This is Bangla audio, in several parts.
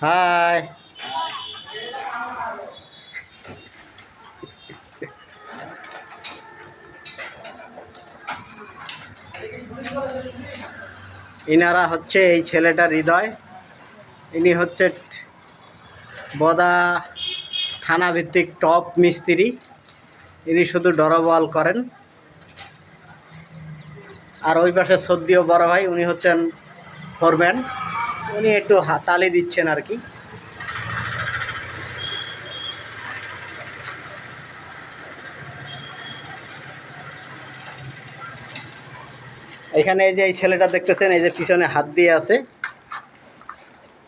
Hi. ইনারা হচ্ছে এই ছেলেটার হৃদয়। ইনি হচ্ছে বদা থানা ভিত্তিক টপ মিস্ত্রি। ইনি শুধু ডরবল করেন। আর ওই পাশে সদ্যীয় বড় ভাই, উনি হচ্ছেন ফোরম্যান। উনি একটু হাতালি দিচ্ছেন আর কি। এখানে এই যে এই ছেলেটা দেখতেছেন, এই যে পিছনে হাত দিয়ে আছে।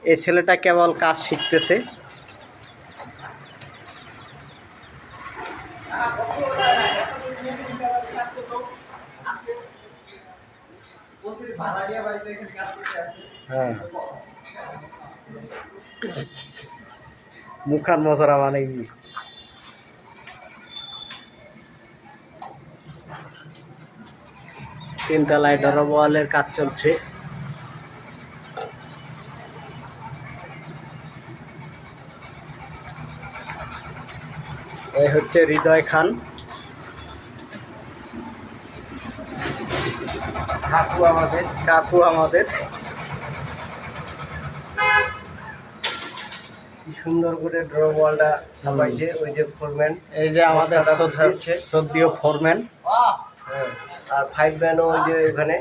এই ছেলেটা কেবল কাজ শিখতেছে। মুখান মশরা মানে তিনতলায় ডরবওয়ালের কাজ চলছে। এই হচ্ছে হৃদয় খান। কাকু আমাদের কাকু আমাদের। কি সুন্দর করে ড্র বলটা সাজাইছে ওই যে ফোরম্যান এই যে আমাদের হচ্ছে সদ্যীয় ফোরম্যান হ্যাঁ। আর ফাইভ ম্যান ওই যে এখানে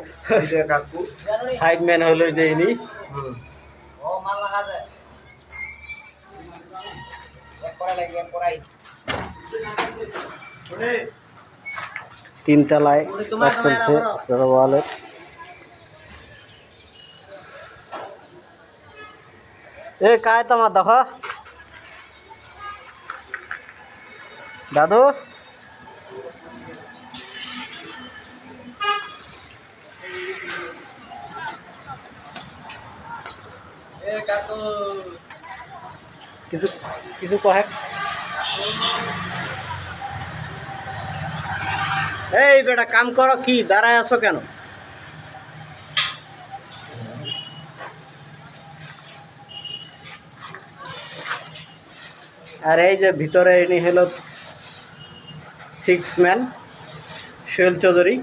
কাকু। ফাইভ ম্যান হলো যে ইনি। তিনতলায় কাজ চলছে ড্রওয়ালের এ काय তোমার দেখো দাদু? কিছু কিছু কহে? এই বেটা, কাম করো, কি, দাঁড়ায় আছো কেন? আর এই যে ভিতরে ইনি হলো সিক্স ম্যান সোহেল চৌধুরী।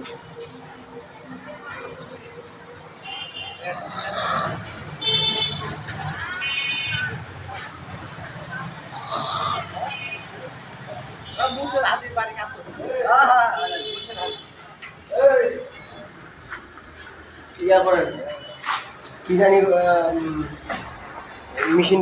ইয়া করেন। কি জানি মেশিন